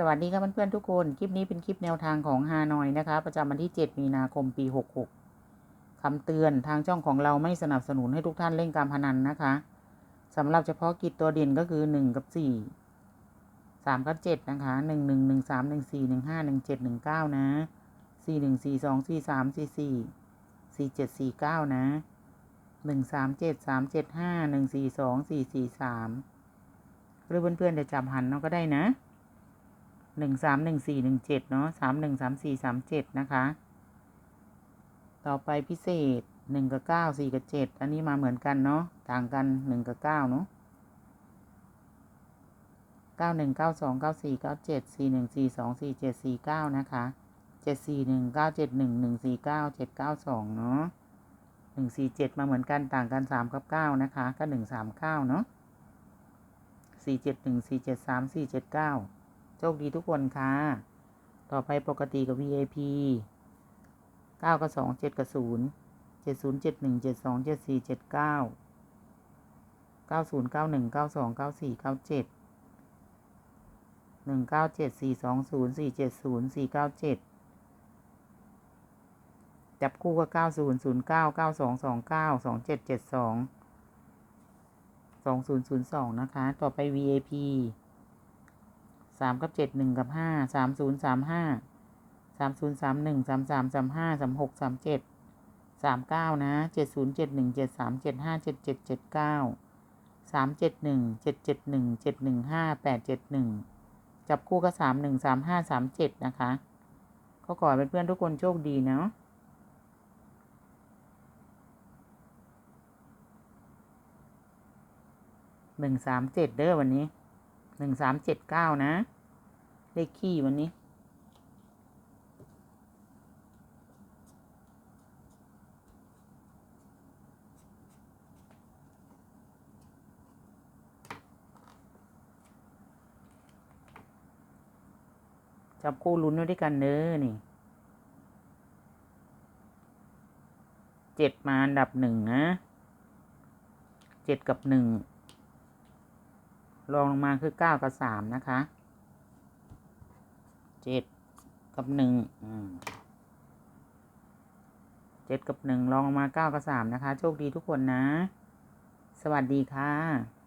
สวัสดีครับเพื่อนๆทุกคน คลิปนี้เป็นคลิปแนวทางของฮานอยนะคะ ประจำวันที่ 7 มีนาคมปี 66คำเตือนทางช่องของเราไม่สนับสนุนให้ทุกท่านเล่นการพนันนะคะสำหรับเฉพาะกิจตัวเด่นก็คือ 1 กับ 4 3 กับ 7 นะคะ 1 1 1 3 1 4 1 5 1 7 1 9 นะ 4 1 4 2 4 3 4 4 4 7 4 9 นะ 1 3 7 3 7 5 1 4 2 4 4 3หรือเพื่อนๆจะจับหันเนาก็ได้นะ หนึ่งสามหนึ่งสี่หนึ่งเจ็ดเนาะสามหนึ่งสามสี่สามเจ็ดนะคะ ต่อไปพิเศษหนึ่งกับเก้าสี่กับเจ็ดอันนี้มาเหมือนกันเนาะต่างกันหนึ่งกับเก้าเนาะเก้าหนึ่งเก้าสองเก้าสี่เก้าเจ็ดสี่หนึ่งสี่สองสี่เจ็ดสี่เก้านะคะเจ็ดสี่หนึ่งเก้าเจ็ดหนึ่งหนึ่งสี่เก้าเจ็ดเก้าสองเนาะหนึ่งสี่เจ็ดมาเหมือนกันต่างกันสามกับเก้านะคะ ก็หนึ่งสามเก้าเนาะสี่เจ็ดหนึ่งสี่เจ็ดสามสี่เจ็ดเก้า โชคดีทุกคนค่ะ ต่อไปปกติกับ VIP เก้ากับสองเจ็ดกับศูนย์เจ็ดศูนย์เจ็ดหนึ่งเจ็ดสองเจ็ดสี่เจ็ดเก้าเก้าศูนย์เก้าหนึ่งเก้าสองเก้าสี่เก้าเจ็ดหนึ่งเก้าเจ็ดสี่สองศูนย์สี่เจ็ดศูนย์สี่เก้าเจ็ดจับคู่ก็เก้าศูนย์ศูนย์เก้าเก้าสองสองเก้าสองเจ็ดเจ็ดสองสองศูนย์ศูนย์สองนะคะ ต่อไป VIP สามกับเจ็ดหนึ่งกับห้าสามศูนย์สามห้าสามศูนย์สามหนึ่งสามสามสามห้าสามหกสามเจ็ดสามเก้านะเจ็ดศูนย์เจ็ดหนึ่งเจ็ดสามเจ็ดห้าเจ็ดเจ็ดเจ็ดเก้าสามเจ็ดหนึ่งเจ็ดเจ็ดหนึ่งเจ็ดหนึ่งห้าแปดเจ็ดหนึ่งจับคู่ก็สามหนึ่งสามห้าสามเจ็ดนะคะก็ขอให้เพื่อนๆทุกคนโชคดีเนาะหนึ่งสามเจ็ดเด้อวันนี้ หนึ่งสามเจ็ดเก้านะ เลขขี้วันนี้จับคู่ลุ้นด้วยกันเด้อนี่เจ็ดมาอันดับหนึ่งนะเจ็ดกับหนึ่ง รองลงมาคือเก้ากับสามนะคะเจ็ดกับหนึ่งเจ็ดกับหนึ่งรองลงมาเก้ากับสามนะคะ โชคดีทุกคนนะ สวัสดีค่ะ